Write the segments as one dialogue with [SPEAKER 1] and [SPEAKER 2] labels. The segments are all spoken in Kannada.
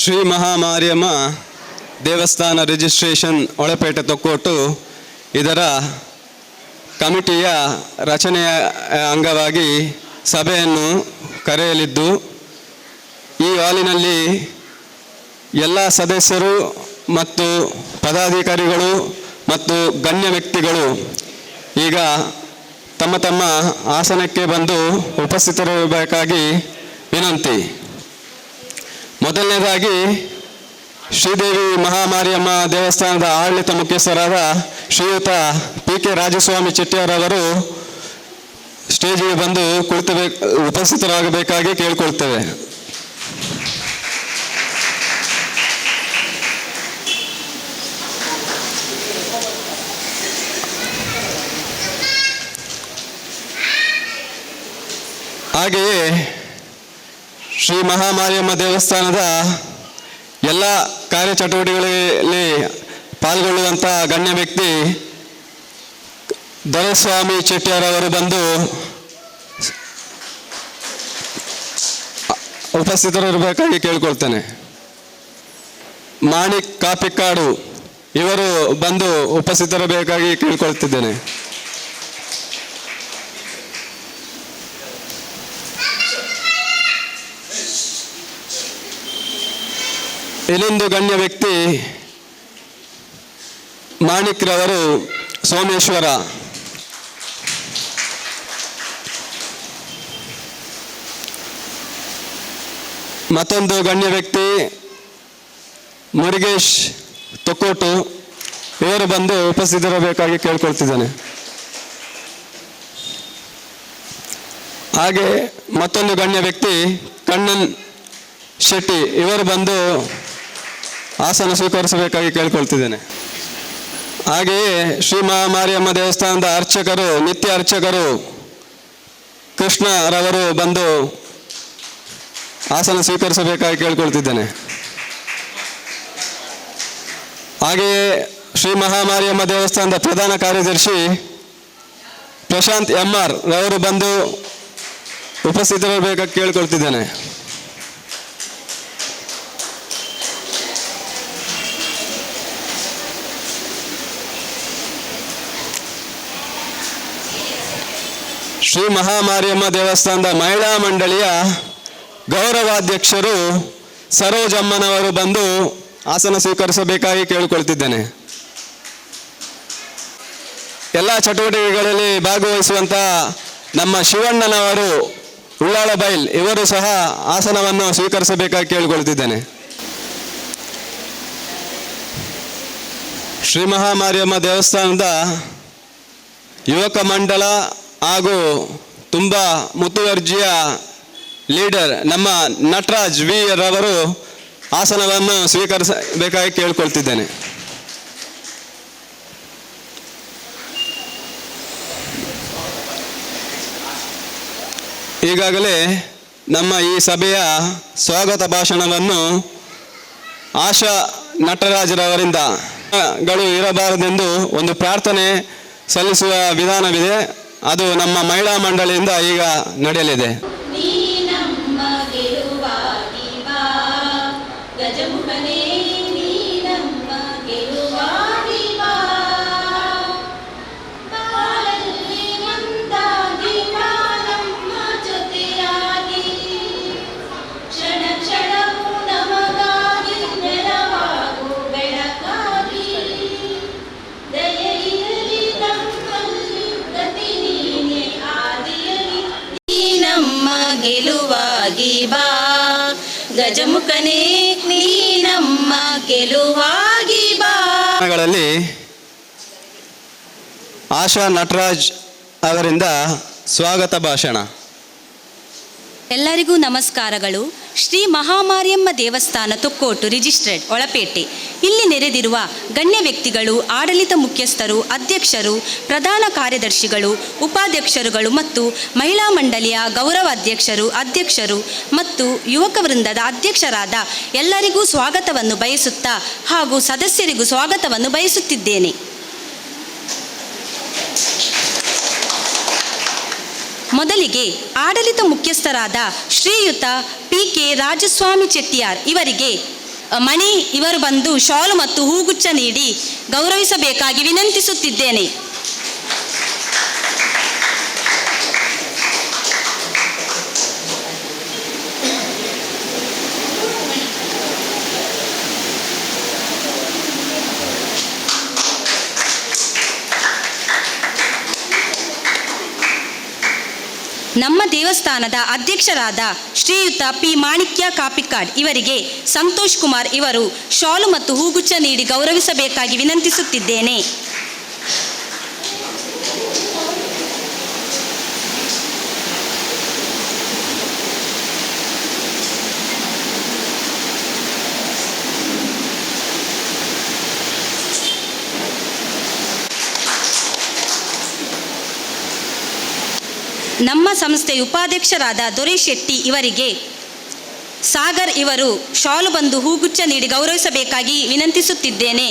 [SPEAKER 1] ಶ್ರೀ ಮಹಾಮಾರಿಯಮ್ಮ ದೇವಸ್ಥಾನ ರಿಜಿಸ್ಟ್ರೇಷನ್ ಒಳಪೇಟೆ ತೊಕ್ಕೋಟು ಇದರ ಕಮಿಟಿಯ ರಚನೆಯ ಅಂಗವಾಗಿ ಸಭೆಯನ್ನು ಕರೆಯಲಿದ್ದು, ಈ ಹಾಲಿನಲ್ಲಿ ಎಲ್ಲ ಸದಸ್ಯರು ಮತ್ತು ಪದಾಧಿಕಾರಿಗಳು ಮತ್ತು ಗಣ್ಯ ವ್ಯಕ್ತಿಗಳು ಈಗ ತಮ್ಮ ತಮ್ಮ ಆಸನಕ್ಕೆ ಬಂದು ಉಪಸ್ಥಿತರಿರಬೇಕಾಗಿ ವಿನಂತಿ. ಮೊದಲನೇದಾಗಿ ಶ್ರೀದೇವಿ ಮಹಾಮಾರಿಯಮ್ಮ ದೇವಸ್ಥಾನದ ಆಡಳಿತ ಮುಖ್ಯಸ್ಥರಾದ ಶ್ರೀಯುತ ಪಿ ಕೆ ರಾಜಸ್ವಾಮಿ ಚೆಟ್ಟಿಯವರವರು ಸ್ಟೇಜಿಗೆ ಬಂದು ಕುಳಿತಬೇಕು ಉಪಸ್ಥಿತರಾಗಬೇಕಾಗಿ ಕೇಳಿಕೊಳ್ತೇವೆ. ಹಾಗೆಯೇ ಶ್ರೀ ಮಹಾಮಾರಿಯಮ್ಮ ದೇವಸ್ಥಾನದ ಎಲ್ಲ ಕಾರ್ಯಚಟುವಟಿಕೆಗಳಲ್ಲಿ ಪಾಲ್ಗೊಳ್ಳುವಂಥ ಗಣ್ಯ ವ್ಯಕ್ತಿ ದೊರೆಸ್ವಾಮಿ ಚೆಟ್ಟಿಯಾರವರು ಬಂದು ಉಪಸ್ಥಿತರಿರಬೇಕಾಗಿ ಕೇಳ್ಕೊಳ್ತೇನೆ. ಮಾಣಿಕ್ ಕಾಪಿಕಾಡು ಇವರು ಬಂದು ಉಪಸ್ಥಿತರಬೇಕಾಗಿ ಕೇಳ್ಕೊಳ್ತಿದ್ದೇನೆ. ಇನ್ನೊಂದು ಗಣ್ಯ ವ್ಯಕ್ತಿ ಮಾಣಿಕ್ರವರು ಸೋಮೇಶ್ವರ. ಮತ್ತೊಂದು ಗಣ್ಯ ವ್ಯಕ್ತಿ ಮುರುಗೇಶ್ ತೊಕೋಟು ಇವರು ಬಂದು ಉಪಸ್ಥಿತರಬೇಕಾಗಿ ಕೇಳ್ಕೊಳ್ತಿದ್ದಾನೆ. ಹಾಗೆ ಮತ್ತೊಂದು ಗಣ್ಯ ವ್ಯಕ್ತಿ ಕಣ್ಣನ್ ಶೆಟ್ಟಿ, ಇವರು ಬಂದು ಆಸನ ಸ್ವೀಕರಿಸಬೇಕಾಗಿ ಕೇಳ್ಕೊಳ್ತಿದ್ದೇನೆ. ಹಾಗೆಯೇ ಶ್ರೀ ಮಹಾಮಾರಿಯಮ್ಮ ದೇವಸ್ಥಾನದ ಅರ್ಚಕರು, ನಿತ್ಯ ಅರ್ಚಕರು ಕೃಷ್ಣರವರು ಬಂದು ಆಸನ ಸ್ವೀಕರಿಸಬೇಕಾಗಿ ಕೇಳ್ಕೊಳ್ತಿದ್ದೇನೆ. ಹಾಗೆಯೇ ಶ್ರೀ ಮಹಾಮಾರಿಯಮ್ಮ ದೇವಸ್ಥಾನದ ಪ್ರಧಾನ ಕಾರ್ಯದರ್ಶಿ ಪ್ರಶಾಂತ್ ಎಂ ಆರ್ ರವರು ಬಂದು ಉಪಸ್ಥಿತರಿರಬೇಕಾಗಿ ಕೇಳ್ಕೊಳ್ತಿದ್ದೇನೆ. ಶ್ರೀ ಮಹಾಮಾರಿಯಮ್ಮ ದೇವಸ್ಥಾನದ ಮಹಿಳಾ ಮಂಡಳಿಯ ಗೌರವಾಧ್ಯಕ್ಷರು ಸರೋಜಮ್ಮನವರು ಬಂದು ಆಸನ ಸ್ವೀಕರಿಸಬೇಕಾಗಿ ಕೇಳಿಕೊಳ್ತಿದ್ದೇನೆ. ಎಲ್ಲ ಚಟುವಟಿಕೆಗಳಲ್ಲಿ ಭಾಗವಹಿಸುವಂತಹ ನಮ್ಮ ಶಿವಣ್ಣನವರು ಉಳ್ಳಾಳ ಬೈಲ್, ಇವರು ಸಹ ಆಸನವನ್ನು ಸ್ವೀಕರಿಸಬೇಕಾಗಿ ಕೇಳಿಕೊಳ್ತಿದ್ದೇನೆ. ಶ್ರೀ ಮಹಾಮಾರಿಯಮ್ಮ ದೇವಸ್ಥಾನದ ಯುವಕ ಮಂಡಲ ಹಾಗೂ ತುಂಬ ಮುತುವರ್ಜಿಯ ಲೀಡರ್ ನಮ್ಮ ನಟರಾಜ್ ವಿ ರವರು ಆಸನವನ್ನು ಸ್ವೀಕರಿಸಬೇಕಾಗಿ ಕೇಳಿಕೊಳ್ತಿದ್ದೇನೆ. ಈಗಾಗಲೇ ನಮ್ಮ ಈ ಸಭೆಯ ಸ್ವಾಗತ ಭಾಷಣವನ್ನು ಆಶಾ ನಟರಾಜರವರಿಂದ ಗಳು ಇರಬಾರದೆಂದು ಒಂದು ಪ್ರಾರ್ಥನೆ ಸಲ್ಲಿಸುವ ವಿಧಾನವಿದೆ. ಅದು ನಮ್ಮ ಮಹಿಳಾ ಮಂಡಳಿಯಿಂದ ಈಗ ನಡೆಯಲಿದೆ.
[SPEAKER 2] ಗಜಮುಖನೇ ನೀ ನಮ್ಮ ಗೆಲುವಾಗಿ ಬಾ.
[SPEAKER 1] ಗಳಲ್ಲಿ ಆಶಾ ನಟರಾಜ್ ಅವರಿಂದ ಸ್ವಾಗತ ಭಾಷಣ.
[SPEAKER 3] ಎಲ್ಲರಿಗೂ ನಮಸ್ಕಾರಗಳು. ಶ್ರೀ ಮಹಾಮಾರಿಯಮ್ಮ ದೇವಸ್ಥಾನ ತುಕ್ಕೋಟು ರಿಜಿಸ್ಟ್ರೇಡ್ ಒಳಪೇಟೆ. ಇಲ್ಲಿ ನೆರೆದಿರುವ ಗಣ್ಯ ವ್ಯಕ್ತಿಗಳು, ಆಡಳಿತ ಮುಖ್ಯಸ್ಥರು, ಅಧ್ಯಕ್ಷರು, ಪ್ರಧಾನ ಕಾರ್ಯದರ್ಶಿಗಳು, ಉಪಾಧ್ಯಕ್ಷರುಗಳು ಮತ್ತು ಮಹಿಳಾ ಮಂಡಳಿಯ ಗೌರವ ಅಧ್ಯಕ್ಷರು ಅಧ್ಯಕ್ಷರು ಮತ್ತು ಯುವಕ ವೃಂದದ ಅಧ್ಯಕ್ಷರಾದ ಎಲ್ಲರಿಗೂ ಸ್ವಾಗತವನ್ನು ಬಯಸುತ್ತಾ ಹಾಗೂ ಸದಸ್ಯರಿಗೂ ಸ್ವಾಗತವನ್ನು ಬಯಸುತ್ತಿದ್ದೇನೆ. ಮೊದಲಿಗೆ ಆಡಳಿತ ಮುಖ್ಯಸ್ಥರಾದ ಶ್ರೀಯುತ ಪಿ ಕೆ ರಾಜಸ್ವಾಮಿ ಚೆಟ್ಟಿಯಾರ್ ಇವರಿಗೆ ಮಣಿ ಇವರು ಬಂದು ಶಾಲು ಮತ್ತು ಹೂಗುಚ್ಛ ನೀಡಿ ಗೌರವಿಸಬೇಕಾಗಿ ವಿನಂತಿಸುತ್ತಿದ್ದೇನೆ. ನಮ್ಮ ದೇವಸ್ಥಾನದ ಅಧ್ಯಕ್ಷರಾದ ಶ್ರೀಯುತ ಪಿ ಮಾಣಿಕ್ಯ ಕಾಪಿಕಾಡ್ ಇವರಿಗೆ ಸಂತೋಷ್ ಕುಮಾರ್ ಇವರು ಶಾಲು ಮತ್ತು ಹೂಗುಚ್ಛ ನೀಡಿ ಗೌರವಿಸಬೇಕಾಗಿ ವಿನಂತಿಸುತ್ತಿದ್ದೇನೆ. ನಮ್ಮ ಸಂಸ್ಥೆಯ ಉಪಾಧ್ಯಕ್ಷರಾದ ದೊರೆ ಶೆಟ್ಟಿ ಇವರಿಗೆ, ಸಾಗರ್ ಇವರು ಶಾಲು ಬಂದು ಹೂಗುಚ್ಛ ನೀಡಿ ಗೌರವಿಸಬೇಕಾಗಿ ವಿನಂತಿಸುತ್ತಿದ್ದೇನೆ.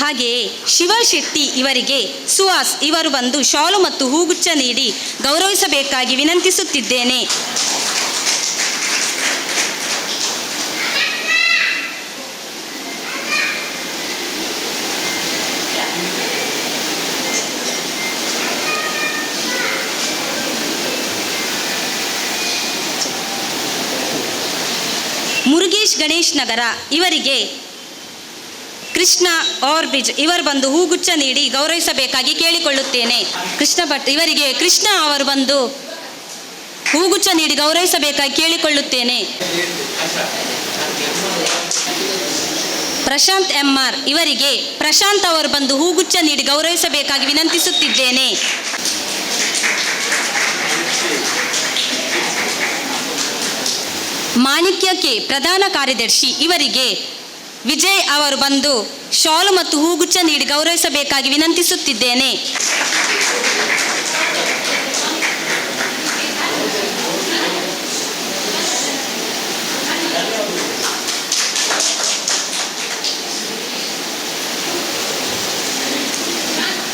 [SPEAKER 3] ಹಾಗೆಯೇ ಶಿವ ಶೆಟ್ಟಿ ಇವರಿಗೆ, ಸುಹಾಸ್ ಇವರು ಬಂದು ಶಾಲು ಮತ್ತು ಹೂಗುಚ್ಛ ನೀಡಿ ಗೌರವಿಸಬೇಕಾಗಿ ವಿನಂತಿಸುತ್ತಿದ್ದೇನೆ. ನಗರ ಇವರಿಗೆ ಕೃಷ್ಣ ಆರ್ಬಿಜ್ ಇವರು ಬಂದು ಹೂಗುಚ್ಛ ನೀಡಿ ಗೌರವಿಸಬೇಕಾಗಿ ಕೇಳಿಕೊಳ್ಳುತ್ತೇನೆ. ಕೃಷ್ಣ ಭಟ್, ಇವರಿಗೆ ಕೃಷ್ಣ ಅವರು ಬಂದು ಹೂಗುಚ್ಛ ನೀಡಿ ಗೌರವಿಸಬೇಕಾಗಿ ಕೇಳಿಕೊಳ್ಳುತ್ತೇನೆ. ಪ್ರಶಾಂತ್ ಎಂ ಆರ್ ಇವರಿಗೆ ಪ್ರಶಾಂತ್ ಅವರು ಬಂದು ಹೂಗುಚ್ಛ ನೀಡಿ ಗೌರವಿಸಬೇಕಾಗಿ ವಿನಂತಿಸುತ್ತಿದ್ದೇನೆ. ಮಾಣಿಕ್ಯ ಕೆ ಪ್ರಧಾನ ಕಾರ್ಯದರ್ಶಿ ಇವರಿಗೆ ವಿಜಯ್ ಅವರು ಬಂದು ಶಾಲು ಮತ್ತು ಹೂಗುಚ್ಛ ನೀಡಿ ಗೌರವಿಸಬೇಕಾಗಿ ವಿನಂತಿಸುತ್ತಿದ್ದೇನೆ.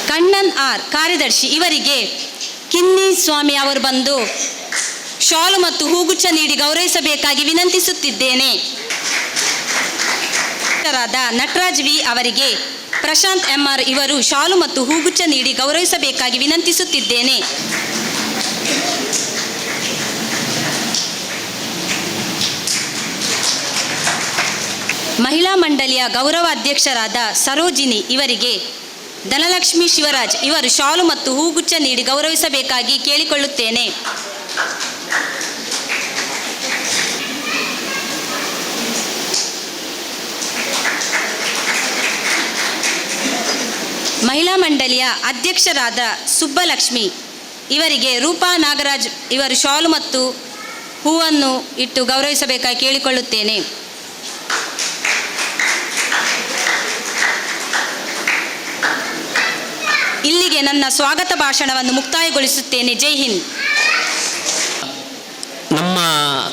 [SPEAKER 3] ಕಣ್ಣನ್ ಆರ್ ಕಾರ್ಯದರ್ಶಿ ಇವರಿಗೆ ಕಿನ್ನಿ ಸ್ವಾಮಿ ಅವರು ಬಂದು ಶಾಲು ಮತ್ತು ಹೂಗುಚ್ಛ ನೀಡಿ ಗೌರವಿಸಬೇಕಾಗಿ ವಿನಂತಿಸುತ್ತಿದ್ದೇನೆ. ನಟರಾಜ್ ವಿ ಅವರಿಗೆ ಪ್ರಶಾಂತ್ ಎಂಆರ್ ಇವರು ಶಾಲು ಮತ್ತು ಹೂಗುಚ್ಛ ನೀಡಿ ಗೌರವಿಸಬೇಕಾಗಿ ವಿನಂತಿಸುತ್ತಿದ್ದೇನೆ. ಮಹಿಳಾ ಮಂಡಳಿಯ ಗೌರವ ಅಧ್ಯಕ್ಷರಾದ ಸರೋಜಿನಿ ಇವರಿಗೆ ಧನಲಕ್ಷ್ಮಿ ಶಿವರಾಜ್ ಇವರು ಶಾಲು ಮತ್ತು ಹೂಗುಚ್ಛ ನೀಡಿ ಗೌರವಿಸಬೇಕಾಗಿ ಕೇಳಿಕೊಳ್ಳುತ್ತೇನೆ. ಮಹಿಳಾ ಮಂಡಳಿಯ ಅಧ್ಯಕ್ಷರಾದ ಸುಬ್ಬಲಕ್ಷ್ಮಿ ಇವರಿಗೆ ರೂಪಾ ನಾಗರಾಜ್ ಇವರು ಶಾಲು ಮತ್ತು ಹೂವನ್ನು ಇಟ್ಟು ಗೌರವಿಸಬೇಕಾಗಿ ಕೇಳಿಕೊಳ್ಳುತ್ತೇನೆ. ಇಲ್ಲಿಗೆ ನನ್ನ ಸ್ವಾಗತ ಭಾಷಣವನ್ನು ಮುಕ್ತಾಯಗೊಳಿಸುತ್ತೇನೆ. ಜೈ ಹಿಂದ್.
[SPEAKER 4] ನಮ್ಮ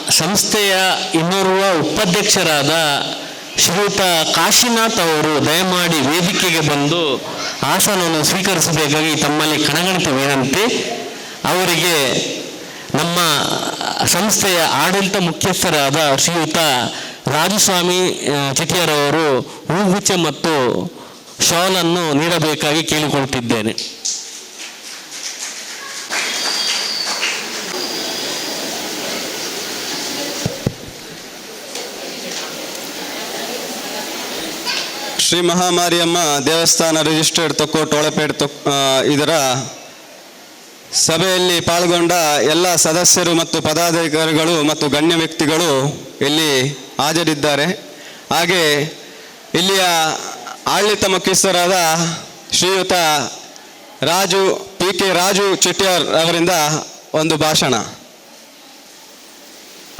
[SPEAKER 4] ಸಂಸ್ಥೆಯ ಇನ್ನೋರ್ವ ಉಪಾಧ್ಯಕ್ಷರಾದ ಶ್ರೀಯುತ ಕಾಶಿನಾಥ್ ಅವರು ದಯಮಾಡಿ ವೇದಿಕೆಗೆ ಬಂದು ಆಸನವನ್ನು ಸ್ವೀಕರಿಸಬೇಕಾಗಿ ತಮ್ಮಲ್ಲಿ ಕಣಗಣಿತ ವಿನಂತಿ ಅವರಿಗೆ ನಮ್ಮ ಸಂಸ್ಥೆಯ ಆಡಳಿತ ಮುಖ್ಯಸ್ಥರಾದ ಶ್ರೀಯುತ ರಾಜಸ್ವಾಮಿ ಚಿಟಿಯರವರು ಹೂಗುಚ್ಚ ಮತ್ತು ಶಾಲನ್ನು ನೀಡಬೇಕಾಗಿ ಕೇಳಿಕೊಳ್ತಿದ್ದೇನೆ.
[SPEAKER 1] ಶ್ರೀ ಮಹಾಮಾರಿಯಮ್ಮ ದೇವಸ್ಥಾನ ರಿಜಿಸ್ಟರ್ಡ್ ತೊಕ್ಕೋಟ್ ಒಳಪೇಟ್ ತೊಕ್ ಇದರ ಸಭೆಯಲ್ಲಿ ಪಾಲ್ಗೊಂಡ ಎಲ್ಲ ಸದಸ್ಯರು ಮತ್ತು ಪದಾಧಿಕಾರಿಗಳು ಮತ್ತು ಗಣ್ಯ ವ್ಯಕ್ತಿಗಳು ಇಲ್ಲಿ ಹಾಜರಿದ್ದಾರೆ. ಹಾಗೆ ಇಲ್ಲಿಯ ಆಡಳಿತ ಮುಖ್ಯಸ್ಥರಾದ ಶ್ರೀಯುತ ರಾಜು ಪಿ ಕೆ ರಾಜು ಚೆಟ್ಟಿಯಾರ್ ಅವರಿಂದ ಒಂದು ಭಾಷಣ.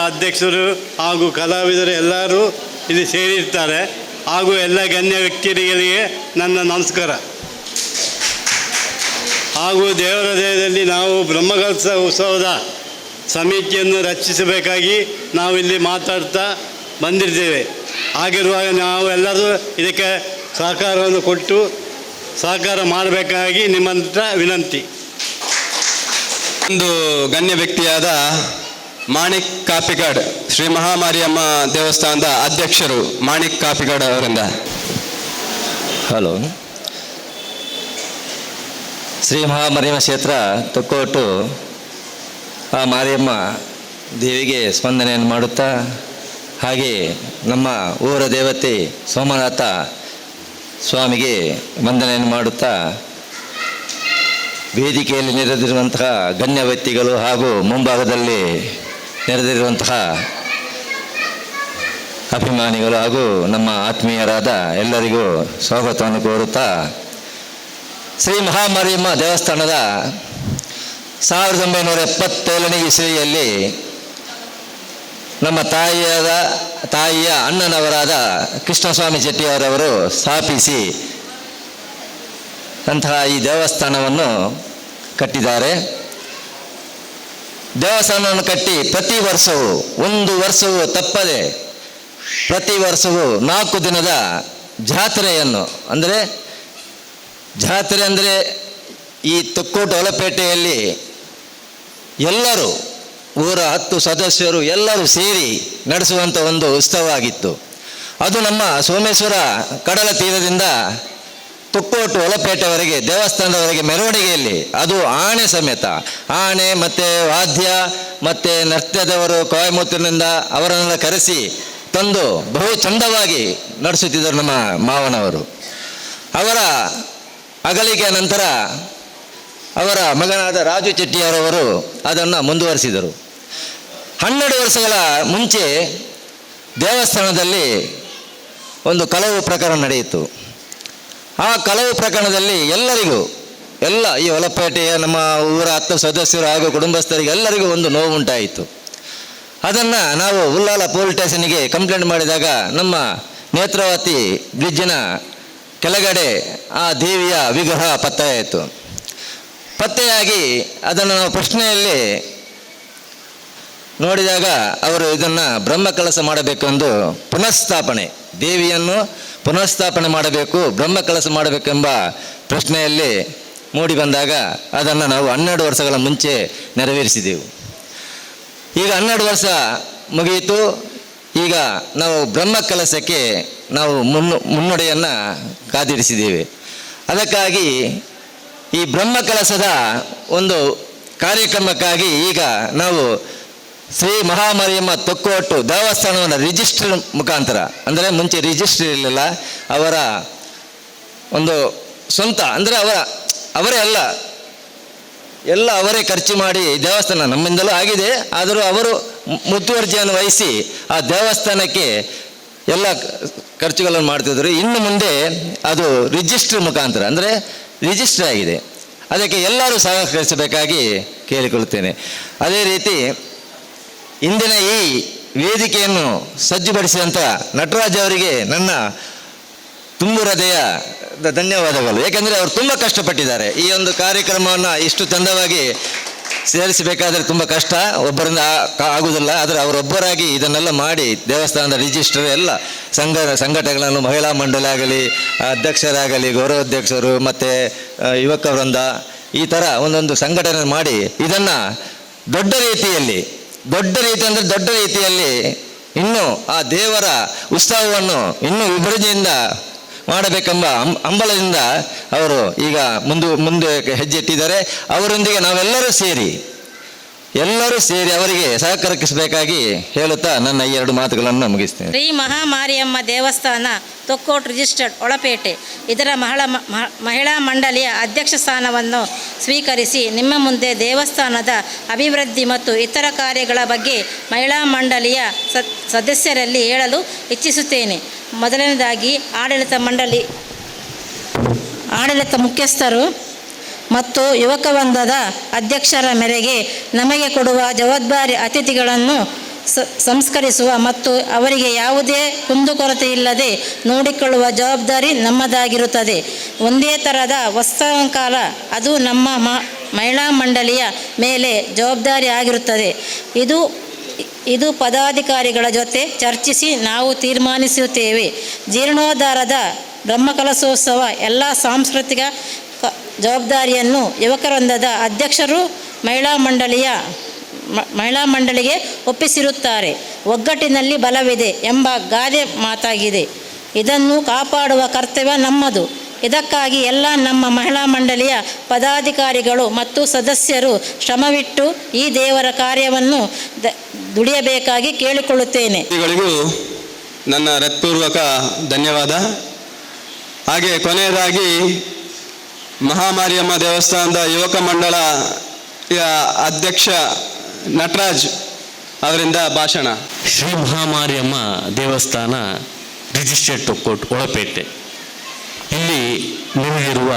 [SPEAKER 5] ಅಧ್ಯಕ್ಷರು ಹಾಗೂ ಕಲಾವಿದರು ಎಲ್ಲರೂ ಇಲ್ಲಿ ಸೇರಿರ್ತಾರೆ. ಹಾಗೂ ಎಲ್ಲ ಗಣ್ಯ ವ್ಯಕ್ತಿಗಳಿಗೆ ನನ್ನ ನಮಸ್ಕಾರ. ಹಾಗೂ ದೇವರ ದೇಹದಲ್ಲಿ ನಾವು ಬ್ರಹ್ಮಕಲ್ಸ ಉತ್ಸವದ ಸಮಿತಿಯನ್ನು ರಚಿಸಬೇಕಾಗಿ ನಾವು ಇಲ್ಲಿ ಮಾತಾಡ್ತಾ ಬಂದಿರ್ತೇವೆ ಹಾಗಿರುವಾಗ ನಾವು ಎಲ್ಲರೂ ಇದಕ್ಕೆ ಸಹಕಾರವನ್ನು ಕೊಟ್ಟು ಸಹಕಾರ ಮಾಡಬೇಕಾಗಿ ನಿಮ್ಮಂತ ವಿನಂತಿ.
[SPEAKER 1] ಒಂದು ಗಣ್ಯ ವ್ಯಕ್ತಿಯಾದ ಮಾಣಿಕ್ ಕಾಪಿಗಾಡ್, ಶ್ರೀ ಮಹಾಮಾರಿಯಮ್ಮ ದೇವಸ್ಥಾನದ ಅಧ್ಯಕ್ಷರು ಮಾಣಿಕ್ ಕಾಪಿಗಾಡ್ ಅವರಿಂದ.
[SPEAKER 6] ಹಲೋ. ಶ್ರೀ ಮಹಾಮಾರಿಯಮ್ಮ ಕ್ಷೇತ್ರ ತೊಕ್ಕೋಟು ಆ ಮಾರಿಯಮ್ಮ ದೇವಿಗೆ ಸ್ಪಂದನೆಯನ್ನು ಮಾಡುತ್ತಾ, ಹಾಗೆ ನಮ್ಮ ಊರ ದೇವತೆ ಸೋಮನಾಥ ಸ್ವಾಮಿಗೆ ವಂದನೆಯನ್ನು ಮಾಡುತ್ತಾ, ವೇದಿಕೆಯಲ್ಲಿ ನೆರೆದಿರುವಂತಹ ಗಣ್ಯ ವ್ಯಕ್ತಿಗಳು ಹಾಗೂ ಮುಂಭಾಗದಲ್ಲಿ ನೆರೆದಿರುವಂತಹ ಅಭಿಮಾನಿಗಳು ಹಾಗೂ ನಮ್ಮ ಆತ್ಮೀಯರಾದ ಎಲ್ಲರಿಗೂ ಸ್ವಾಗತವನ್ನು ಕೋರುತ್ತಾ ಶ್ರೀ ಮಹಾಮಾರಿಯಮ್ಮ ದೇವಸ್ಥಾನದ ಸಾವಿರದ ಒಂಬೈನೂರ ಎಪ್ಪತ್ತೇಳನೇ ಇಸವಿಯಲ್ಲಿ ನಮ್ಮ ತಾಯಿಯಾದ, ತಾಯಿಯ ಅಣ್ಣನವರಾದ ಕೃಷ್ಣಸ್ವಾಮಿ ಶೆಟ್ಟಿಯವರವರು ಸ್ಥಾಪಿಸಿ ಅಂತಹ ಈ ದೇವಸ್ಥಾನವನ್ನು ಕಟ್ಟಿದ್ದಾರೆ. ದೇವಸ್ಥಾನವನ್ನು ಕಟ್ಟಿ ಪ್ರತಿ ವರ್ಷವೂ, ಒಂದು ವರ್ಷವೂ ತಪ್ಪದೆ ಪ್ರತಿ ವರ್ಷವೂ ನಾಲ್ಕು ದಿನದ ಜಾತ್ರೆಯನ್ನು, ಅಂದರೆ ಜಾತ್ರೆ ಅಂದರೆ ಈ ತುಕ್ಕು ಹೊಲಪೇಟೆಯಲ್ಲಿ ಎಲ್ಲರೂ, ಊರ ಹತ್ತು ಸದಸ್ಯರು ಎಲ್ಲರೂ ಸೇರಿ ನಡೆಸುವಂಥ ಒಂದು ಉತ್ಸವ ಆಗಿತ್ತು. ಅದು ನಮ್ಮ ಸೋಮೇಶ್ವರ ಕಡಲ ತೀರದಿಂದ ತುಕ್ಕೋಟು ಹೊಲಪೇಟೆವರೆಗೆ ದೇವಸ್ಥಾನದವರೆಗೆ ಮೆರವಣಿಗೆಯಲ್ಲಿ, ಅದು ಆಣೆ ಸಮೇತ. ಆಣೆ ಮತ್ತು ವಾದ್ಯ ಮತ್ತು ನೃತ್ಯದವರು ಕೊಯಮತ್ತೂರಿನಿಂದ ಅವರನ್ನೆಲ್ಲ ಕರೆಸಿ ತಂದು ಬಹು ಚಂದವಾಗಿ ನಡೆಸುತ್ತಿದ್ದರು ನಮ್ಮ ಮಾವನವರು. ಅವರ ಅಗಲಿಕೆ ನಂತರ ಅವರ ಮಗನಾದ ರಾಜು ಚೆಟ್ಟಿಯಾರವರು ಅದನ್ನು ಮುಂದುವರಿಸಿದರು. ಹನ್ನೆರಡು ವರ್ಷಗಳ ಮುಂಚೆ ದೇವಸ್ಥಾನದಲ್ಲಿ ಒಂದು ಕಲವು ಪ್ರಕರಣ ನಡೆಯಿತು. ಆ ಕಳವು ಪ್ರಕರಣದಲ್ಲಿ ಎಲ್ಲರಿಗೂ, ಎಲ್ಲ ಈ ಹೊಲಪೇಟೆಯ ನಮ್ಮ ಊರ ಹತ್ತು ಸದಸ್ಯರು ಹಾಗೂ ಕುಟುಂಬಸ್ಥರಿಗೆ ಎಲ್ಲರಿಗೂ ಒಂದು ನೋವು ಉಂಟಾಯಿತು. ಅದನ್ನು ನಾವು ಉಲ್ಲಾಲ ಪೊಲೀಸ್ ಸ್ಟೇಷನ್ಗೆ ಕಂಪ್ಲೇಂಟ್ ಮಾಡಿದಾಗ ನಮ್ಮ ನೇತ್ರಾವತಿ ಬ್ರಿಡ್ಜಿನ ಕೆಳಗಡೆ ಆ ದೇವಿಯ ವಿಗ್ರಹ ಪತ್ತೆಯಾಯಿತು. ಪತ್ತೆಯಾಗಿ ಅದನ್ನು ನಾವು ಪ್ರಶ್ನೆಯಲ್ಲಿ ನೋಡಿದಾಗ ಅವರು ಇದನ್ನು ಬ್ರಹ್ಮ ಕೆಲಸ ಮಾಡಬೇಕೆಂದು ಪುನಃಸ್ಥಾಪನೆ ದೇವಿಯನ್ನು ಪುನಃಸ್ಥಾಪನೆ ಮಾಡಬೇಕು, ಬ್ರಹ್ಮ ಕಲಸ ಮಾಡಬೇಕೆಂಬ ಪ್ರಶ್ನೆಯಲ್ಲಿ ಮೂಡಿ ಬಂದಾಗ ಅದನ್ನು ನಾವು ಹನ್ನೆರಡು ವರ್ಷಗಳ ಮುಂಚೆ ನೆರವೇರಿಸಿದೆವು. ಈಗ ಹನ್ನೆರಡು ವರ್ಷ ಮುಗಿಯಿತು. ಈಗ ನಾವು ಬ್ರಹ್ಮ ಕೆಲಸಕ್ಕೆ ನಾವು ಮುನ್ನು ಮುನ್ನಡೆಯನ್ನು ಕಾದಿರಿಸಿದ್ದೇವೆ. ಅದಕ್ಕಾಗಿ ಈ ಬ್ರಹ್ಮ ಕೆಲಸದ ಒಂದು ಕಾರ್ಯಕ್ರಮಕ್ಕಾಗಿ ಈಗ ನಾವು ಶ್ರೀ ಮಹಾಮರಿಯಮ್ಮ ತೊಕ್ಕೋಟು ದೇವಸ್ಥಾನವನ್ನು ರಿಜಿಸ್ಟರ್ ಮುಖಾಂತರ, ಅಂದರೆ ಮುಂಚೆ ರಿಜಿಸ್ಟರ್ ಇರಲಿಲ್ಲ, ಅವರ ಒಂದು ಸ್ವಂತ, ಅಂದರೆ ಅವರ, ಅವರೇ ಅಲ್ಲ, ಎಲ್ಲ ಅವರೇ ಖರ್ಚು ಮಾಡಿ ದೇವಸ್ಥಾನ ನಮ್ಮಿಂದಲೂ ಆಗಿದೆ, ಆದರೂ ಅವರು ಮುತುವರ್ಜಿಯನ್ನು ವಹಿಸಿ ಆ ದೇವಸ್ಥಾನಕ್ಕೆ ಎಲ್ಲ ಖರ್ಚುಗಳನ್ನು ಮಾಡ್ತಿದ್ರು. ಇನ್ನು ಮುಂದೆ ಅದು ರಿಜಿಸ್ಟರ್ ಮುಖಾಂತರ, ಅಂದರೆ ರಿಜಿಸ್ಟರ್ ಆಗಿದೆ. ಅದಕ್ಕೆ ಎಲ್ಲರೂ ಸಹಕರಿಸಬೇಕಾಗಿ ಕೇಳಿಕೊಳ್ಳುತ್ತೇನೆ. ಅದೇ ರೀತಿ ಇಂದಿನ ಈ ವೇದಿಕೆಯನ್ನು ಸಜ್ಜುಪಡಿಸಿದಂಥ ನಟರಾಜ್ ಅವರಿಗೆ ನನ್ನ ತುಂಬು ಹೃದಯ ಧನ್ಯವಾದಗಳು. ಏಕೆಂದರೆ ಅವರು ತುಂಬ ಕಷ್ಟಪಟ್ಟಿದ್ದಾರೆ. ಈ ಒಂದು ಕಾರ್ಯಕ್ರಮವನ್ನು ಇಷ್ಟು ಚಂದವಾಗಿ ಸೇರಿಸಬೇಕಾದ್ರೆ ತುಂಬ ಕಷ್ಟ. ಒಬ್ಬರಿಂದ ಆಗುವುದಿಲ್ಲ. ಆದರೆ ಅವರೊಬ್ಬರಾಗಿ ಇದನ್ನೆಲ್ಲ ಮಾಡಿ ದೇವಸ್ಥಾನದ ರಿಜಿಸ್ಟರ್ ಎಲ್ಲ ಸಂಘ ಸಂಘಟನೆಗಳನ್ನು ಮಹಿಳಾ ಮಂಡಳಿ ಆಗಲಿ ಅಧ್ಯಕ್ಷರಾಗಲಿ, ಗೌರವಾಧ್ಯಕ್ಷರು, ಮತ್ತು ಯುವಕ ವೃಂದ ಈ ಥರ ಒಂದೊಂದು ಸಂಘಟನೆ ಮಾಡಿ ಇದನ್ನು ದೊಡ್ಡ ರೀತಿಯಲ್ಲಿ ದೊಡ್ಡ ರೀತಿ ಅಂದರೆ ದೊಡ್ಡ ರೀತಿಯಲ್ಲಿ ಇನ್ನು ಆ ದೇವರ ಉತ್ಸವವನ್ನು ಇನ್ನೂ ವಿಭಜನೆಯಿಂದ ಮಾಡಬೇಕೆಂಬ ಹಂಬಲದಿಂದ ಅವರು ಈಗ ಮುಂದೆ ಮುಂದೆ ಹೆಜ್ಜೆ ಇಟ್ಟಿದ್ದಾರೆ ಅವರೊಂದಿಗೆ ನಾವೆಲ್ಲರೂ ಸೇರಿ ಎಲ್ಲರೂ ಸೇರಿ ಅವರಿಗೆ ಸಹಕರಿಸಬೇಕಾಗಿ ಹೇಳುತ್ತಾ ನನ್ನ ಈ ಎರಡು ಮಾತುಗಳನ್ನು ಮುಗಿಸ್ತೇನೆ.
[SPEAKER 2] ಶ್ರೀ ಮಹಾಮಾರಿಯಮ್ಮ ದೇವಸ್ಥಾನ ತೊಕ್ಕೋಟ್ ರಿಜಿಸ್ಟರ್ಡ್ ಒಳಪೇಟೆ. ಇದರ ಮಹಳ ಮಹಿಳಾ ಮಂಡಳಿಯ ಅಧ್ಯಕ್ಷ ಸ್ಥಾನವನ್ನು ಸ್ವೀಕರಿಸಿ ನಿಮ್ಮ ಮುಂದೆ ದೇವಸ್ಥಾನದ ಅಭಿವೃದ್ಧಿ ಮತ್ತು ಇತರ ಕಾರ್ಯಗಳ ಬಗ್ಗೆ ಮಹಿಳಾ ಮಂಡಳಿಯ ಸದಸ್ಯರಲ್ಲಿ ಹೇಳಲು ಇಚ್ಛಿಸುತ್ತೇನೆ. ಮೊದಲನೇದಾಗಿ ಆಡಳಿತ ಮಂಡಳಿ, ಆಡಳಿತ ಮುಖ್ಯಸ್ಥರು ಮತ್ತು ಯುವಕ ವೃಂದದ ಅಧ್ಯಕ್ಷರ ಮೇರೆಗೆ ನಮಗೆ ಕೊಡುವ ಜವಾಬ್ದಾರಿ ಅತಿಥಿಗಳನ್ನು ಸಂಸ್ಕರಿಸುವ ಮತ್ತು ಅವರಿಗೆ ಯಾವುದೇ ಕುಂದುಕೊರತೆ ಇಲ್ಲದೆ ನೋಡಿಕೊಳ್ಳುವ ಜವಾಬ್ದಾರಿ ನಮ್ಮದಾಗಿರುತ್ತದೆ. ಒಂದೇ ಥರದ ವಸ್ತ್ರಾಲಂಕಾರ ಅದು ನಮ್ಮ ಮಹಿಳಾ ಮಂಡಳಿಯ ಮೇಲೆ ಜವಾಬ್ದಾರಿ ಆಗಿರುತ್ತದೆ. ಇದು ಇದು ಪದಾಧಿಕಾರಿಗಳ ಜೊತೆ ಚರ್ಚಿಸಿ ನಾವು ತೀರ್ಮಾನಿಸುತ್ತೇವೆ. ಜೀರ್ಣೋದ್ಧಾರದ ಬ್ರಹ್ಮಕಲಶೋತ್ಸವ ಎಲ್ಲ ಸಾಂಸ್ಕೃತಿಕ ಜವಾಬ್ದಾರಿಯನ್ನು ಯುವಕವೃಂದದ ಅಧ್ಯಕ್ಷರು ಮಹಿಳಾ ಮಂಡಳಿಯ ಮಹಿಳಾ ಮಂಡಳಿಗೆ ಒಪ್ಪಿಸಿರುತ್ತಾರೆ. ಒಗ್ಗಟ್ಟಿನಲ್ಲಿ ಬಲವಿದೆ ಎಂಬ ಗಾದೆ ಮಾತಾಗಿದೆ. ಇದನ್ನು ಕಾಪಾಡುವ ಕರ್ತವ್ಯ ನಮ್ಮದು. ಇದಕ್ಕಾಗಿ ಎಲ್ಲ ನಮ್ಮ ಮಹಿಳಾ ಮಂಡಳಿಯ ಪದಾಧಿಕಾರಿಗಳು ಮತ್ತು ಸದಸ್ಯರು ಶ್ರಮವಿಟ್ಟು ಈ ದೇವರ ಕಾರ್ಯವನ್ನು ದುಡಿಯಬೇಕಾಗಿ ಕೇಳಿಕೊಳ್ಳುತ್ತೇನೆ.
[SPEAKER 1] ನನ್ನ ಹೃತ್ಪೂರ್ವಕ ಧನ್ಯವಾದ. ಹಾಗೆ ಕೊನೆಯದಾಗಿ ಮಹಾಮಾರಿಯಮ್ಮ ದೇವಸ್ಥಾನದ ಯುವಕ ಮಂಡಳ ಅಧ್ಯಕ್ಷ ನಟರಾಜ್ ಅವರಿಂದ ಭಾಷಣ.
[SPEAKER 4] ಶ್ರೀ ಮಹಾಮಾರಿಯಮ್ಮ ದೇವಸ್ಥಾನ ರಿಜಿಸ್ಟರ್ಡ್ ಕೋರ್ಟ್ ಒಳಪೇಟೆ. ಇಲ್ಲಿ ನೆರೆದಿರುವ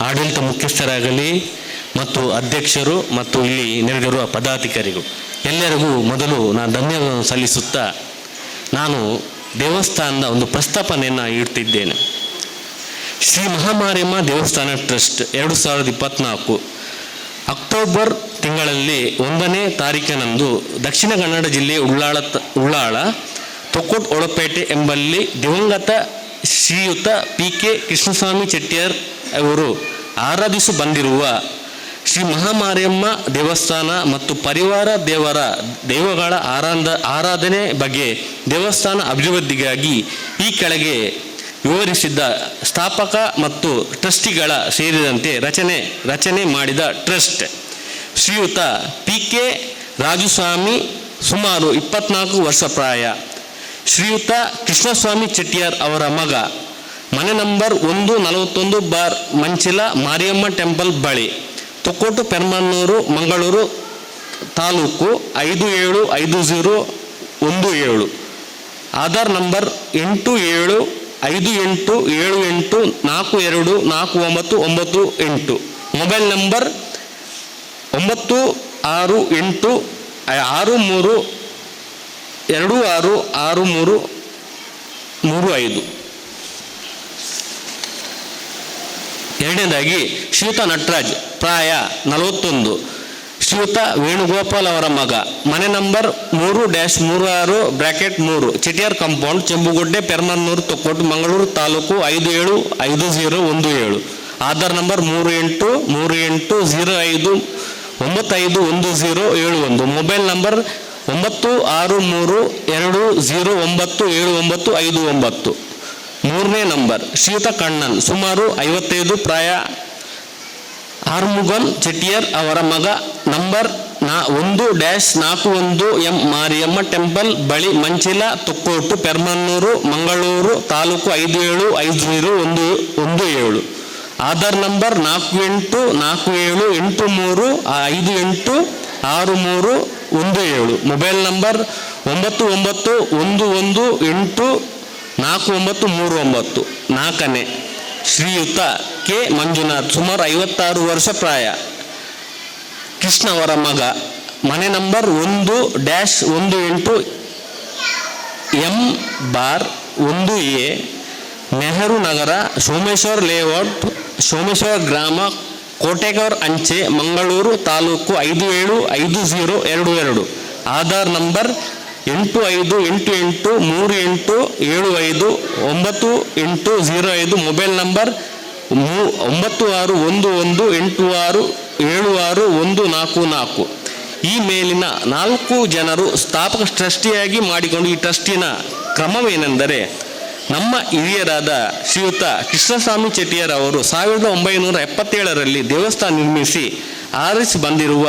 [SPEAKER 4] ಆಡಳಿತ ಮುಖ್ಯಸ್ಥರಾಗಲಿ ಮತ್ತು ಅಧ್ಯಕ್ಷರು ಮತ್ತು ಇಲ್ಲಿ ನೆರೆದಿರುವ ಪದಾಧಿಕಾರಿಗಳು. ಎಲ್ಲರಿಗೂ ಮೊದಲು ನಾನು ಧನ್ಯವಾದ ಸಲ್ಲಿಸುತ್ತಾ ನಾನು ದೇವಸ್ಥಾನದ ಒಂದು ಪ್ರಸ್ತಾಪನೆಯನ್ನು ಇಡ್ತಿದ್ದೇನೆ. ಶ್ರೀ ಮಹಾಮಾರಿಯಮ್ಮ ದೇವಸ್ಥಾನ ಟ್ರಸ್ಟ್ ಎರಡು ಸಾವಿರದ ಇಪ್ಪತ್ತ್ನಾಲ್ಕು ಅಕ್ಟೋಬರ್ ತಿಂಗಳಲ್ಲಿ ಒಂದನೇ ತಾರೀಕಿನಂದು ದಕ್ಷಿಣ ಕನ್ನಡ ಜಿಲ್ಲೆ ಉಳ್ಳಾಳ ಉಳ್ಳಾಳ, ತೊಕ್ಕೋಟ್ ಒಳಪೇಟೆ ಎಂಬಲ್ಲಿ ದಿವಂಗತ ಶ್ರೀಯುತ ಪಿ ಕೆ ಕೃಷ್ಣಸ್ವಾಮಿ ಚೆಟ್ಟಿಯರ್ ಅವರು ಆರಾಧಿಸು ಬಂದಿರುವ ಶ್ರೀ ಮಹಾಮಾರಿಯಮ್ಮ ದೇವಸ್ಥಾನ ಮತ್ತು ಪರಿವಾರ ದೇವರ ದೇವಗಳ ಆರಾಧ, ಆರಾಧನೆ ಬಗ್ಗೆ ದೇವಸ್ಥಾನ ಅಭಿವೃದ್ಧಿಗಾಗಿ ಈ ಕೆಳಗೆ ವಿವರಿಸಿದ್ದ ಸ್ಥಾಪಕ ಮತ್ತು ಟ್ರಸ್ಟಿಗಳ ಸೇರಿದಂತೆ ರಚನೆ ರಚನೆ ಮಾಡಿದ ಟ್ರಸ್ಟ್ ಶ್ರೀಯುತ ಪಿ ಕೆ ರಾಜುಸ್ವಾಮಿ ಸುಮಾರು ಇಪ್ಪತ್ನಾಲ್ಕು ವರ್ಷ ಪ್ರಾಯ. ಶ್ರೀಯುತ ಕೃಷ್ಣಸ್ವಾಮಿ ಚೆಟ್ಟಿಯಾರ್ ಅವರ ಮಗ. ಮನೆ ನಂಬರ್ ಒಂದು ನಲವತ್ತೊಂದು ಬಾರ್ ಮಂಚಿಲ ಮಾರಿಯಮ್ಮ ಟೆಂಪಲ್ ಬಳಿ, ತೊಕ್ಕೋಟು ಪೆರ್ಮನ್ನೂರು, ಮಂಗಳೂರು ತಾಲೂಕು ಐದು ಏಳು ಐದು ಝೀರೋ ಒಂದು ಏಳು. ಆಧಾರ್ ನಂಬರ್ ಎಂಟು ಏಳು ಐದು ಎಂಟು ಏಳು ಎಂಟು ನಾಲ್ಕು ಎರಡು ನಾಲ್ಕು ಒಂಬತ್ತು ಒಂಬತ್ತು ಎಂಟು. ಮೊಬೈಲ್ ನಂಬರ್ ಒಂಬತ್ತು ಆರು ಎಂಟು ಆರು ಮೂರು ಎರಡು ಆರು ಆರು ಮೂರು ಮೂರು ಐದು. ಎರಡನೇದಾಗಿ ಶ್ರೀಯುತ ನಟರಾಜ್, ಪ್ರಾಯ ನಲವತ್ತೊಂದು. ಶ್ರೀಯುತ ವೇಣುಗೋಪಾಲ್ ಅವರ ಮಗ. ಮನೆ ನಂಬರ್ ಮೂರು ಡ್ಯಾಶ್ ಮೂರು ಆರು ಬ್ರಾಕೆಟ್ ಮೂರು. ಚಿಟಿಯಾರ್ ಕಾಂಪೌಂಡ್ ಚೆಂಬುಗುಡ್ಡೆ ಪೆರ್ಮನ್ನೂರು, ತೊಕ್ಕೋಟು, ಮಂಗಳೂರು ತಾಲೂಕು ಐದು ಏಳು, ಐದು ಝೀರೋ ಒಂದು ಏಳು. ಆಧಾರ್ ನಂಬರ್ ಮೂರು ಎಂಟು ಮೂರು ಎಂಟು ಝೀರೋ ಐದು ಒಂಬತ್ತೈದು ಒಂದು ಝೀರೋ ಏಳು ಒಂದು. ಮೊಬೈಲ್ ನಂಬರ್ ಒಂಬತ್ತು ಆರು ಮೂರು ಎರಡು ಝೀರೋ ಒಂಬತ್ತು ಏಳು ಒಂಬತ್ತು ಐದು ಒಂಬತ್ತು. ಮೂರನೇ ನಂಬರ್, ಶ್ರೀಯುತ ಕಣ್ಣನ್, ಸುಮಾರು ಐವತ್ತೈದು ಪ್ರಾಯ ಆರ್ಮುಗನ್ ಚೆಟ್ಟಿಯರ್ ಅವರ ಮಗ ನಂಬರ್ ನಾ ಒಂದು ಡ್ಯಾಶ್ ನಾಲ್ಕು ಒಂದು ಎಂ ಮಾರಿಯಮ್ಮ ಟೆಂಪಲ್ ಬಳಿ ಮಂಚಿಲ, ತುಕ್ಕೋಟು, ಪೆರ್ಮನ್ನೂರು, ಮಂಗಳೂರು, ತಾಲೂಕು ಐದು ಏಳು, ಐದು ಜೀರೋ ಒಂದು ಒಂದು ಏಳು. ಆಧಾರ್ ನಂಬರ್ ನಾಲ್ಕು ಎಂಟು, ನಾಲ್ಕು ಏಳು, ಎಂಟು ಮೂರು ಐದು ಎಂಟು, ಆರು ಮೂರು, ಒಂದು ಏಳು. ಮೊಬೈಲ್ ನಂಬರ್ ಒಂಬತ್ತು ಒಂಬತ್ತು, ಒಂದು ಒಂದು, ಎಂಟು, ನಾಲ್ಕು ಒಂಬತ್ತು, ಮೂರು ಒಂಬತ್ತು. ನಾಲ್ಕನೇ. ಶ್ರೀಯುತ ಕೆ. ಮಂಜುನಾಥ್ ಸುಮಾರು ಐವತ್ತಾರು ವರ್ಷ ಪ್ರಾಯ. ಕೃಷ್ಣ ಅವರ ಮಗ. ಮನೆ ನಂಬರ್ ಒಂದು ಡ್ಯಾಶ್ ಒಂದು ಎಂಟು ಎಂ ಬಾರ್ ಒಂದು ಎ ನೆಹರು ನಗರ ಸೋಮೇಶ್ವರ್ ಲೇಔಟ್ ಸೋಮೇಶ್ವರ ಗ್ರಾಮ ಕೋಟೆಗೌರ್ ಅಂಚೆ ಮಂಗಳೂರು ತಾಲೂಕು ಐದು ಏಳು ಐದು ಝೀರೋ ಎರಡು ಎರಡು. ಆಧಾರ್ ನಂಬರ್ ಎಂಟು ಐದು ಎಂಟು ಎಂಟು ಮೂರು ಎಂಟು ಏಳು ಐದು ಒಂಬತ್ತು ಎಂಟು ಝೀರೋ ಐದು ಮೊಬೈಲ್ ನಂಬರ್ ಮೂ ಒಂಬತ್ತು ಆರು ಒಂದು ಒಂದು ಎಂಟು ಆರು ಏಳು ಆರು ಒಂದು ನಾಲ್ಕು ನಾಲ್ಕು. ಈ ಮೇಲಿನ ನಾಲ್ಕು ಜನರು ಸ್ಥಾಪಕ ಟ್ರಸ್ಟಿಯಾಗಿ ಮಾಡಿಕೊಂಡು ಈ ಟ್ರಸ್ಟಿನ ಕ್ರಮವೇನೆಂದರೆ ನಮ್ಮ ಹಿರಿಯರಾದ ಶ್ರೀಯುತ ಕೃಷ್ಣಸ್ವಾಮಿ ಚೆಟ್ಟಿಯರ್ ಅವರು ಸಾವಿರದ ಒಂಬೈನೂರ ಎಪ್ಪತ್ತೇಳರಲ್ಲಿ ದೇವಸ್ಥಾನ ನಿರ್ಮಿಸಿ ಆರಿಸಿ ಬಂದಿರುವ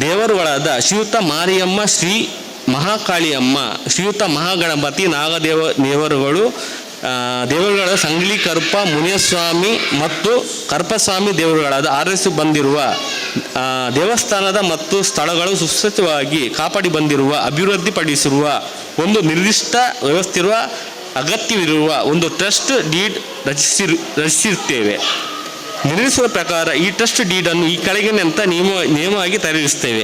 [SPEAKER 4] ದೇವರುಗಳಾದ ಶ್ರೀಯುತ ಮಾರಿಯಮ್ಮ ಶ್ರೀ ಮಹಾಕಾಳಿಯಮ್ಮ ಶ್ರೀಯುತ ಮಹಾಗಣಪತಿ, ನಾಗದೇವ ದೇವರುಗಳು ದೇವರುಗಳ ಸಂಗ್ಲಿ ಕರ್ಪ ಮುನಿಯಸ್ವಾಮಿ ಮತ್ತು ಕರ್ಪಸ್ವಾಮಿ ದೇವರುಗಳಾದ ಆರಿಸಿ ಬಂದಿರುವ ದೇವಸ್ಥಾನದ ಮತ್ತು ಸ್ಥಳಗಳು ಸುಸಜ್ಜವಾಗಿ ಕಾಪಾಡಿ ಬಂದಿರುವ, ಅಭಿವೃದ್ಧಿಪಡಿಸಿರುವ, ಒಂದು ನಿರ್ದಿಷ್ಟ ವ್ಯವಸ್ಥಿರುವ ಅಗತ್ಯವಿರುವ ಒಂದು ಟ್ರಸ್ಟ್ ಡೀಡ್ ರಚಿಸಿ ರಚಿಸಿರುತ್ತೇವೆ ನಿರ್ಮಿಸುವ ಪ್ರಕಾರ ಈ ಟ್ರಸ್ಟ್ ಡೀಡನ್ನು ಈ ಕೆಳಗಿನಂತ ನಿಯಮ, ನಿಯಮವಾಗಿ ತಯಾರಿಸ್ತೇವೆ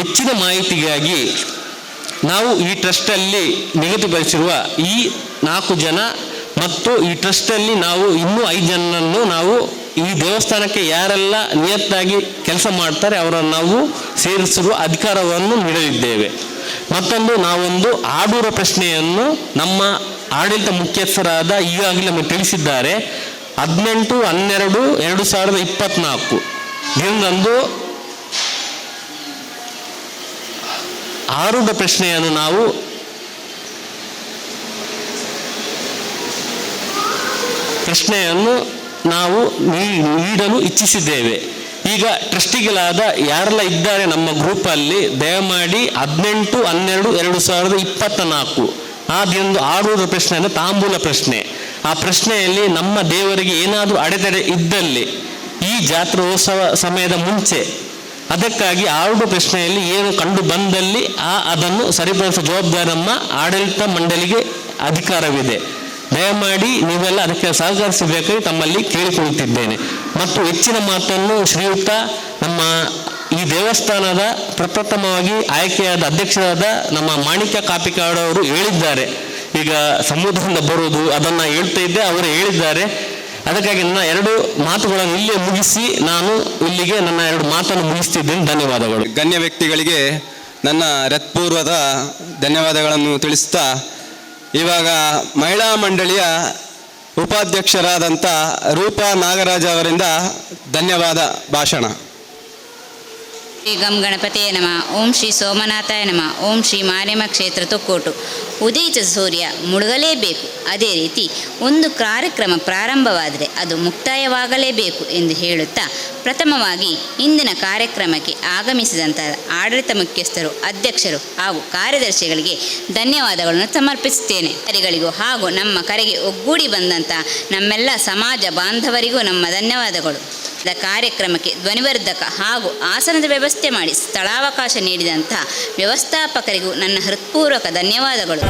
[SPEAKER 4] ಹೆಚ್ಚಿನ ಮಾಹಿತಿಗಾಗಿ ನಾವು ಈ ಟ್ರಸ್ಟಲ್ಲಿ ನಿಗದಿಪಡಿಸಿರುವ ಈ ನಾಲ್ಕು ಜನ ಮತ್ತು ಈ ಟ್ರಸ್ಟಲ್ಲಿ ನಾವು ಇನ್ನೂ ಐದು ಜನರನ್ನು ನಾವು ಈ ದೇವಸ್ಥಾನಕ್ಕೆ ಯಾರೆಲ್ಲ ನಿಯತ್ತಾಗಿ ಕೆಲಸ ಮಾಡ್ತಾರೆ ಅವರನ್ನು ನಾವು ಸೇರಿಸಿರುವ ಅಧಿಕಾರವನ್ನು ನೀಡಲಿದ್ದೇವೆ. ಮತ್ತೊಂದು ನಾವೊಂದು ಆಡೂರ ಪ್ರಶ್ನೆಯನ್ನು ನಮ್ಮ ಆಡಳಿತ ಮುಖ್ಯಸ್ಥರಾದ ಈಗಾಗಲೇ ನಮಗೆ ತಿಳಿಸಿದ್ದಾರೆ. ಹದಿನೆಂಟು, ಹನ್ನೆರಡು, ಎರಡು ಸಾವಿರದ ಇಪ್ಪತ್ನಾಲ್ಕು. ದಿನದಂದು ಆರೂಢ ಪ್ರಶ್ನೆಯನ್ನು ನಾವು ಪ್ರಶ್ನೆಯನ್ನು ನಾವು ನೀಡಲು ಇಚ್ಛಿಸಿದ್ದೇವೆ. ಈಗ ಟ್ರಸ್ಟಿಗಳಾದ ಯಾರೆಲ್ಲ ಇದ್ದಾರೆ ನಮ್ಮ ಗ್ರೂಪಲ್ಲಿ, ದಯಮಾಡಿ ಹದಿನೆಂಟು, ಹನ್ನೆರಡು, ಎರಡು ಸಾವಿರದ ಇಪ್ಪತ್ತ ನಾಲ್ಕು ಆ ದಿನದ ಆರೂಢ ಅಂದರೆ ತಾಂಬೂಲ ಪ್ರಶ್ನೆ. ಆ ಪ್ರಶ್ನೆಯಲ್ಲಿ ನಮ್ಮ ದೇವರಿಗೆ ಏನಾದರೂ ಅಡೆತಡೆ ಇದ್ದಲ್ಲಿ, ಈ ಜಾತ್ರೋತ್ಸವ ಸಮಯದ ಮುಂಚೆ ಅದಕ್ಕಾಗಿ ಆರ್ಡು ಪ್ರಶ್ನೆಯಲ್ಲಿ ಏನು ಕಂಡು ಬಂದಲ್ಲಿ ಆ ಅದನ್ನು ಸರಿಪಡಿಸುವ ಜವಾಬ್ದಾರಿ ನಮ್ಮ ಆಡಳಿತ ಮಂಡಳಿಗೆ ಅಧಿಕಾರವಿದೆ. ದಯಮಾಡಿ ನೀವೆಲ್ಲ ಅದಕ್ಕೆ ಸಹಕರಿಸಬೇಕಾಗಿ ತಮ್ಮಲ್ಲಿ ಕೇಳಿಕೊಳ್ಳುತ್ತಿದ್ದೇನೆ. ಮತ್ತು ಹೆಚ್ಚಿನ ಮಾತನ್ನು ಶ್ರೀಯುತ ನಮ್ಮ ಈ ದೇವಸ್ಥಾನದ ಪ್ರಪ್ರಥಮವಾಗಿ ಆಯ್ಕೆಯಾದ ಅಧ್ಯಕ್ಷರಾದ ನಮ್ಮ ಮಾಣಿಕ್ಯ ಕಾಪಿಕಾಡವರು ಹೇಳಿದ್ದಾರೆ. ಈಗ ಸಮುದ್ರದಿಂದ ಬರುವುದು ಅದನ್ನು ಹೇಳ್ತಾ ಇದ್ದೆ, ಅವರು ಹೇಳಿದ್ದಾರೆ. ಅದಕ್ಕಾಗಿ ನನ್ನ ಎರಡು ಮಾತುಗಳನ್ನು ಇಲ್ಲೇ ಮುಗಿಸಿ ನಾನು ಇಲ್ಲಿಗೆ ನನ್ನ ಎರಡು ಮಾತನ್ನು ಮುಗಿಸ್ತಿದ್ದೇನೆ. ಧನ್ಯವಾದಗಳು.
[SPEAKER 1] ಗಣ್ಯ ವ್ಯಕ್ತಿಗಳಿಗೆ ನನ್ನ ಹೃತ್ಪೂರ್ವದ ಧನ್ಯವಾದಗಳನ್ನು ತಿಳಿಸ್ತಾ ಇವಾಗ ಮಹಿಳಾ ಮಂಡಳಿಯ ಉಪಾಧ್ಯಕ್ಷರಾದಂಥ ರೂಪಾ ನಾಗರಾಜ್ ಅವರಿಂದ ಧನ್ಯವಾದ ಭಾಷಣ.
[SPEAKER 7] ಶ್ರೀ ಗಂ ಗಣಪತಿಯೇ ನಮ. ಓಂ ಶ್ರೀ ಸೋಮನಾಥಾಯ ನಮ. ಓಂ ಶ್ರೀ ಮಾರ್ಯಮ ಕ್ಷೇತ್ರ ತೊಕ್ಕೋಟು. ಉದಯಿತ ಸೂರ್ಯ ಮುಳುಗಲೇಬೇಕು. ಅದೇ ರೀತಿ ಒಂದು ಕಾರ್ಯಕ್ರಮ ಪ್ರಾರಂಭವಾದರೆ ಅದು ಮುಕ್ತಾಯವಾಗಲೇಬೇಕು ಎಂದು ಹೇಳುತ್ತಾ ಪ್ರಥಮವಾಗಿ ಇಂದಿನ ಕಾರ್ಯಕ್ರಮಕ್ಕೆ ಆಗಮಿಸಿದಂತಹ ಆಡಳಿತ ಮುಖ್ಯಸ್ಥರು, ಅಧ್ಯಕ್ಷರು ಹಾಗೂ ಕಾರ್ಯದರ್ಶಿಗಳಿಗೆ ಧನ್ಯವಾದಗಳನ್ನು ಸಮರ್ಪಿಸುತ್ತೇನೆ. ಅಧಿಕಾರಿಗಳಿಗೂ ಹಾಗೂ ನಮ್ಮ ಕರೆಗೆ ಒಗ್ಗೂಡಿ ಬಂದಂಥ ನಮ್ಮೆಲ್ಲ ಸಮಾಜ ಬಾಂಧವರಿಗೂ ನಮ್ಮ ಧನ್ಯವಾದಗಳು. ಕಾರ್ಯಕ್ರಮಕ್ಕೆ ಧ್ವನಿವರ್ಧಕ ಹಾಗೂ ಆಸನದ ವ್ಯವಸ್ಥೆ ಮಾಡಿ ಸ್ಥಳಾವಕಾಶ ನೀಡಿದಂಥ ವ್ಯವಸ್ಥಾಪಕರಿಗೂ ನನ್ನ ಹೃತ್ಪೂರ್ವಕ ಧನ್ಯವಾದಗಳು.